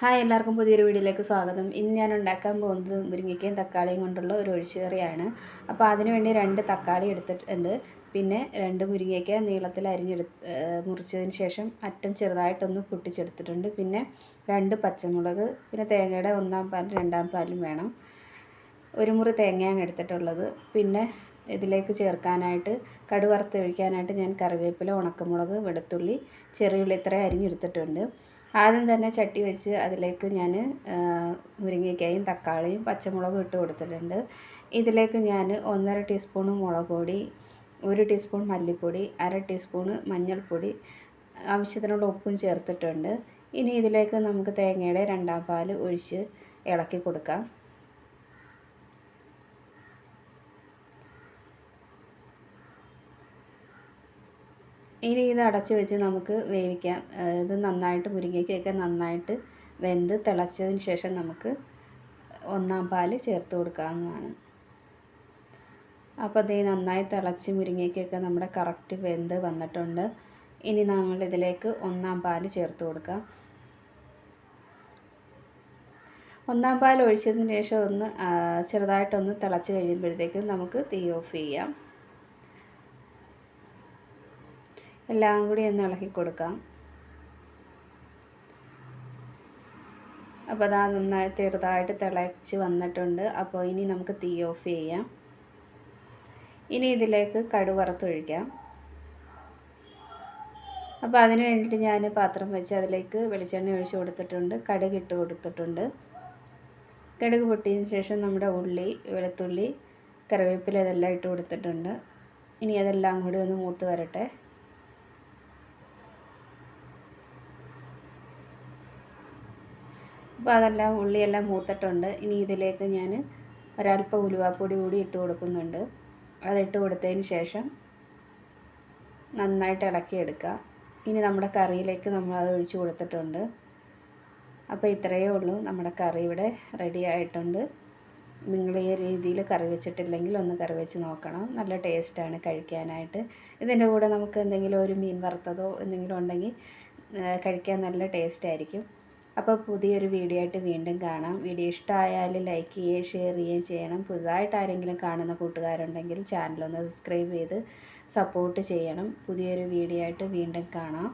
Hi എല്ലാവർക്കും പുതിയൊരു വീഡിയോയിലേക്ക് സ്വാഗതം. ഇന്ന് ഞാൻ ഉണ്ടാക്കാൻ പോകുന്നത് മുരിങ്ങയ്ക്കയും തക്കാളിയും കൊണ്ടുള്ള ഒരു ഒഴിച്ചുകറിയാണ് അപ്പോൾ അതിനുവേണ്ടി രണ്ട് തക്കാളി എടുത്തിട്ടുണ്ട്. പിന്നെ രണ്ട് മുരിങ്ങയ്ക്ക നീളത്തിൽ അരിഞ്ഞെടു മുറിച്ചതിന് ശേഷം അറ്റം ചെറുതായിട്ടൊന്ന് പൊട്ടിച്ചെടുത്തിട്ടുണ്ട്. പിന്നെ രണ്ട് പച്ചമുളക് പിന്നെ തേങ്ങയുടെ ഒന്നാം പാലും രണ്ടാം പാലും വേണം. ഒരു മുറി തേങ്ങയാണ് എടുത്തിട്ടുള്ളത്. പിന്നെ ഇതിലേക്ക് ചേർക്കാനായിട്ട് കടുവറുത്ത് ഒഴിക്കാനായിട്ട് ഞാൻ കറിവേപ്പില ഉണക്കമുളക് വെളുത്തുള്ളി ചെറിയുള്ളി ഇത്രയും അരിഞ്ഞെടുത്തിട്ടുണ്ട്. ആദ്യം തന്നെ ചട്ടി വെച്ച് അതിലേക്ക് ഞാൻ മുരിങ്ങയ്ക്കായും തക്കാളിയും പച്ചമുളകും ഇട്ട് കൊടുത്തിട്ടുണ്ട്. ഇതിലേക്ക് ഞാൻ ഒന്നര ടീസ്പൂൺ മുളക് പൊടി ഒരു ടീസ്പൂൺ മല്ലിപ്പൊടി അര ടീസ്പൂൺ മഞ്ഞൾപ്പൊടി ആവശ്യത്തിനുള്ള ഉപ്പും ചേർത്തിട്ടുണ്ട്. ഇനി ഇതിലേക്ക് നമുക്ക് തേങ്ങയുടെ രണ്ടാം പാൽ ഒഴിച്ച് ഇളക്കി കൊടുക്കാം. ഇനി ഇത് അടച്ച് വെച്ച് നമുക്ക് വേവിക്കാം. ഇത് നന്നായിട്ട് മുരിങ്ങയ്ക്കൊക്കെ നന്നായിട്ട് വെന്ത് തിളച്ചതിന് ശേഷം നമുക്ക് ഒന്നാം പാൽ ചേർത്ത് കൊടുക്കാവുന്നതാണ്. അപ്പോൾ അതേ നന്നായി തിളച്ച് മുരിങ്ങയ്ക്കൊക്കെ നമ്മുടെ കറക്റ്റ് വെന്ത് വന്നിട്ടുണ്ട്. ഇനി നമ്മൾ ഇതിലേക്ക് ഒന്നാം പാൽ ചേർത്ത് കൊടുക്കാം. ഒന്നാം പാൽ ഒഴിച്ചതിന് ശേഷം ഒന്ന് ചെറുതായിട്ടൊന്ന് തിളച്ച് കഴിയുമ്പോഴത്തേക്കും നമുക്ക് തീ ഓഫ് ചെയ്യാം. എല്ലാം കൂടി ഒന്ന് ഇളക്കി കൊടുക്കാം. അപ്പോൾ അതാ നന്നായി ചെറുതായിട്ട് തിളച്ച് വന്നിട്ടുണ്ട്. അപ്പോൾ ഇനി നമുക്ക് തീ ഓഫ് ചെയ്യാം. ഇനി ഇതിലേക്ക് കടു വറുത്തൊഴിക്കാം അപ്പോൾ അതിന് വേണ്ടിയിട്ട് ഞാൻ പാത്രം വെച്ച് അതിലേക്ക് വെളിച്ചെണ്ണ ഒഴിച്ച് കൊടുത്തിട്ടുണ്ട്. കടുക് ഇട്ട് കൊടുത്തിട്ടുണ്ട്. കടുക് പൊട്ടിയതിന് ശേഷം നമ്മുടെ ഉള്ളി വെളുത്തുള്ളി കറിവേപ്പില ഇതെല്ലാം ഇട്ട് കൊടുത്തിട്ടുണ്ട്. ഇനി അതെല്ലാം കൂടി ഒന്ന് മൂത്ത് വരട്ടെ. അപ്പോൾ അതെല്ലാം ഉള്ളിയെല്ലാം മൂത്തിട്ടുണ്ട്. ഇനി ഇതിലേക്ക് ഞാൻ ഒരല്പം ഉലുവാപ്പൊടി കൂടി ഇട്ട് കൊടുക്കുന്നുണ്ട്. അതിട്ട് കൊടുത്തതിന് ശേഷം നന്നായിട്ട് ഇളക്കിയെടുക്കുക ഇനി നമ്മുടെ കറിയിലേക്ക് നമ്മൾ അത് ഒഴിച്ച് കൊടുത്തിട്ടുണ്ട്. അപ്പോൾ ഇത്രയേ ഉള്ളൂ. നമ്മുടെ കറി ഇവിടെ റെഡി ആയിട്ടുണ്ട്. നിങ്ങൾ ഈ രീതിയിൽ കറി വെച്ചിട്ടില്ലെങ്കിൽ ഒന്ന് കറി വെച്ച് നോക്കണം. നല്ല ടേസ്റ്റാണ് കഴിക്കാനായിട്ട്. ഇതിന്റെ കൂടെ നമുക്ക് എന്തെങ്കിലും ഒരു മീൻ വറുത്തതോ എന്തെങ്കിലും ഉണ്ടെങ്കിൽ കഴിക്കാൻ നല്ല ടേസ്റ്റായിരിക്കും അപ്പോൾ പുതിയൊരു വീഡിയോ ആയിട്ട് വീണ്ടും കാണാം. വീഡിയോ ഇഷ്ടമായാൽ ലൈക്ക് ചെയ്യുകയും ഷെയർ ചെയ്യുകയും ചെയ്യണം. പുതുതായിട്ട് ആരെങ്കിലും കാണുന്ന കൂട്ടുകാരുണ്ടെങ്കിൽ ചാനലൊന്ന് സബ്സ്ക്രൈബ് ചെയ്ത് സപ്പോർട്ട് ചെയ്യണം. പുതിയൊരു വീഡിയോ ആയിട്ട് വീണ്ടും കാണാം.